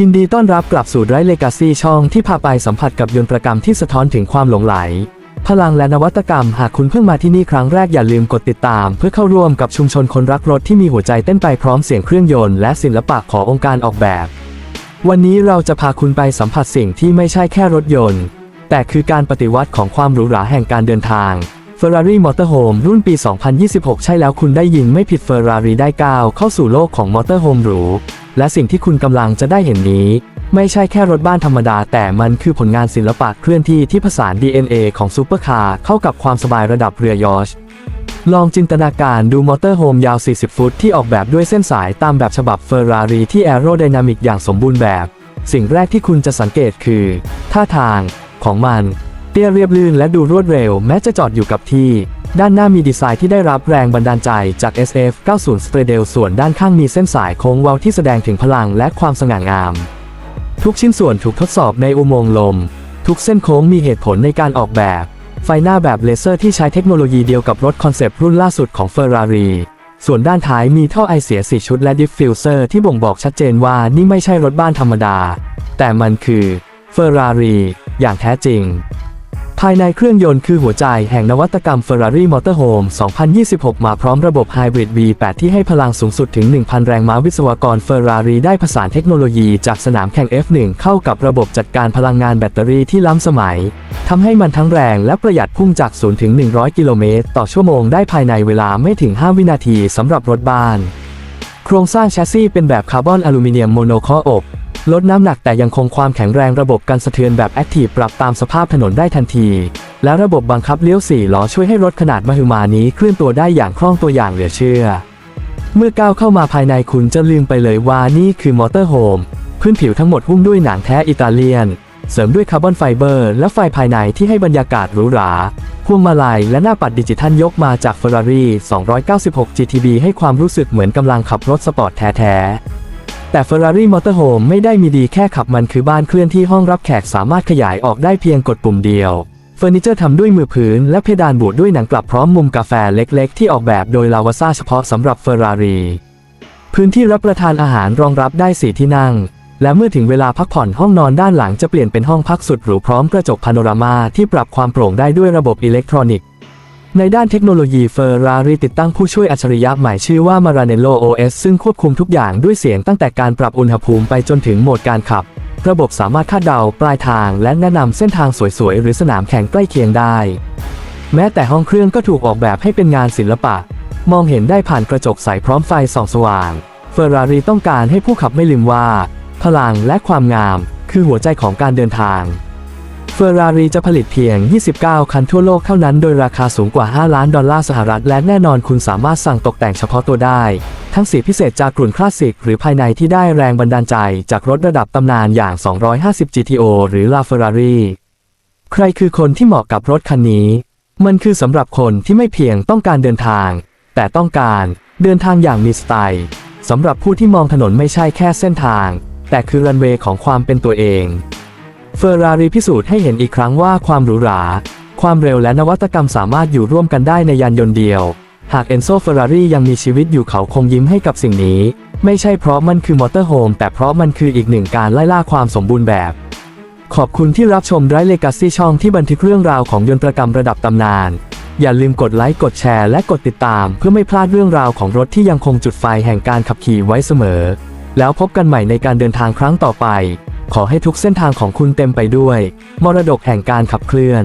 ยินดีต้อนรับกลับสู่ไรเลกาซีช่องที่พาไปสัมผัสกับยนตรกรรมที่สะท้อนถึงความหลงไหล พลังและนวัตกรรมหากคุณเพิ่งมาที่นี่ครั้งแรกอย่าลืมกดติดตาม เพื่อเข้าร่วมกับชุมชนคนรักรถที่มีหัวใจเต้นไปพร้อมเสียงเครื่องยนต์และศิลปะขององค์การออกแบบ วันนี้เราจะพาคุณไปสัมผัสสิ่งที่ไม่ใช่แค่รถยนต์ แต่คือการปฏิวัติของความหรูหราแห่งการเดินทาง Ferrari Motorhome รุ่นปี 2026 ใช่แล้วคุณได้ยินไม่ผิด Ferrari ได้ก้าวเข้าสู่โลกของ Motorhome หรู และสิ่งที่คุณกำลังจะได้เห็นนี้ ไม่ใช่แค่รถบ้านธรรมดา แต่มันคือผลงานศิลปะเคลื่อนที่ที่ผสาน DNA ของซูเปอร์คาร์เข้ากับความสบายระดับเรือยอชลองจินตนาการดูมอเตอร์โฮมยาว 40 ฟุตที่ออกแบบด้วยเส้นสายตามแบบฉบับเฟอร์รารีที่แอโรไดนามิกอย่างสมบูรณ์แบบ สิ่งแรกที่คุณจะสังเกตคือ ท่าทางของมัน เตี้ยเรียบลื่นและดูรวดเร็วแม้จะจอดอยู่กับที่ ด้านหน้ามีดีไซน์ที่ได้รับแรงบันดาลใจจาก SF 90 s t r a d e l ส่วนด้านข้างมีเส้นสายโค้งเว้าที่แสดงถึงพลังและความสง่างาม ทุกชิ้นส่วนถูกทดสอบในอุโมงค์ลม ทุกเส้นโค้งมีเหตุผลในการออกแบบ ไฟหน้าแบบเลเซอร์ที่ใช้เทคโนโลยีเดียวกับรถคอนเซปต์รุ่นล่าสุดของ Ferrari ส่วนด้านท้ายมีท่อไอเสีย 4 ชุดและดิฟฟิวเซอร์ที่บ่งบอกชัดเจนว่านี่ไม่ใช่รถบ้านธรรมดา แต่มันคือ Ferrari อย่างแท้จริง ภายในเครื่องยนต์คือหัวใจแห่งนวัตกรรม Ferrari Motorhome 2026 มาพร้อมระบบ Hybrid V8 ที่ให้พลังสูงสุดถึง 1,000 แรงม้าวิศวกร Ferrari ได้ผสานเทคโนโลยีจากสนามแข่ง F1 เข้ากับระบบจัดการพลังงานแบตเตอรี่ที่ล้ำสมัย ทำให้มันทั้งแรงและประหยัดพุ่งจาก 0 ถึง 100 กิโลเมตร ต่อชั่วโมงได้ภายในเวลาไม่ถึง 5 วินาทีสำหรับรถบ้าน โครงสร้างแชสซีเป็นแบบคาร์บอนอลูมิเนียมโมโนคออบ ลดน้ำหนักแต่ยังคงความแข็งแรงระบบกันสะเทือนแบบแอคทีฟปรับตามสภาพถนนได้ทันที และระบบบังคับเลี้ยว4ล้อช่วยให้รถขนาดมหึมานี้เคลื่อนตัวได้อย่างคล่องตัวอย่างเหลือเชื่อ เมื่อก้าวเข้ามาภายในคุณจะลืมไปเลยว่านี่คือมอเตอร์โฮมพื้นผิวทั้งหมดหุ้มด้วยหนังแท้อิตาเลียน เสริมด้วยคาร์บอนไฟเบอร์ และไฟภายในที่ให้บรรยากาศหรูหราพวงมาลัยและหน้าปัดดิจิทัลยกมาจาก Ferrari 296 GTB ให้ความรู้สึกเหมือนกำลังขับรถสปอร์ตแท้ๆ แต่ Ferrari Motorhome ไม่ได้มีดีแค่ขับมันคือบ้านเคลื่อนที่ห้องรับแขกสามารถขยายออกได้เพียงกดปุ่มเดียวเฟอร์นิเจอร์ทำด้วยมือพื้นและเพดานบูดด้วยหนังกลับพร้อมมุมกาแฟเล็ก ๆ ที่ออกแบบโดยลาวาซาเฉพาะสำหรับ Ferrari พื้นที่รับประทานอาหารรองรับได้สี่ที่นั่ง และเมื่อถึงเวลาพักผ่อนห้องนอนด้านหลังจะเปลี่ยนเป็นห้องพักสุดหรูพร้อมกระจกพาโนรามาที่ปรับความโปร่งได้ด้วยระบบอิเล็กทรอนิกส์ ในด้านเทคโนโลยีเฟอร์รารีติดตั้งผู้ช่วยอัจฉริยะใหม่ชื่อว่า Maranello OS ซึ่งควบคุมทุกอย่างด้วยเสียงตั้งแต่การปรับอุณหภูมิไปจนถึงโหมดการขับ ระบบสามารถคาดเดาปลายทางและแนะนำเส้นทางสวยๆ หรือสนามแข่งใกล้เคียงได้ แม้แต่ห้องเครื่องก็ถูกออกแบบให้เป็นงานศิลปะ มองเห็นได้ผ่านกระจกใสพร้อมไฟส่องสว่างเฟอร์รารีต้องการให้ผู้ขับไม่ลืมว่า พลังและความงาม คือหัวใจของการเดินทาง เฟอร์รารีจะผลิตเพียง 29 คันทั่วโลกเท่านั้น โดยราคาสูงกว่า 5 ล้านดอลลาร์สหรัฐ และแน่นอนคุณสามารถสั่งตกแต่งเฉพาะตัวได้ ทั้งสีพิเศษจากกลุ่นคลาสสิก หรือภายในที่ได้แรงบันดาลใจจากรถระดับตำนานอย่าง 250 GTO หรือ La Ferrari ใครคือคนที่เหมาะกับรถคันนี้ มันคือสำหรับคนที่ไม่เพียงต้องการเดินทาง แต่ต้องการเดินทางอย่างมีสไตล์สำหรับผู้ที่มองถนนไม่ใช่แค่เส้นทาง แต่คือรันเวย์ของความเป็นตัวเอง เฟอร์รารีพิสูจน์ให้เห็นอีกครั้งว่าความหรูหรา ความเร็วและนวัตกรรมสามารถอยู่ร่วมกันได้ในยานยนต์เดียว หากเอนโซเฟอร์รารียังมีชีวิตอยู่เขาคงยิ้มให้กับสิ่งนี้ ไม่ใช่เพราะมันคือมอเตอร์โฮมแต่เพราะมันคืออีกหนึ่งการไล่ล่าความสมบูรณ์แบบ ขอบคุณที่รับชมไรเลกาซี่ช่องที่บันทึกเรื่องราวของยนตรกรรมระดับตำนาน อย่าลืมกดไลค์กดแชร์และกดติดตาม เพื่อไม่พลาดเรื่องราวของรถที่ยังคงจุดไฟแห่งการขับขี่ไว้เสมอ แล้วพบกันใหม่ในการเดินทางครั้งต่อไป ขอให้ทุกเส้นทางของคุณเต็มไปด้วย มรดกแห่งการขับเคลื่อน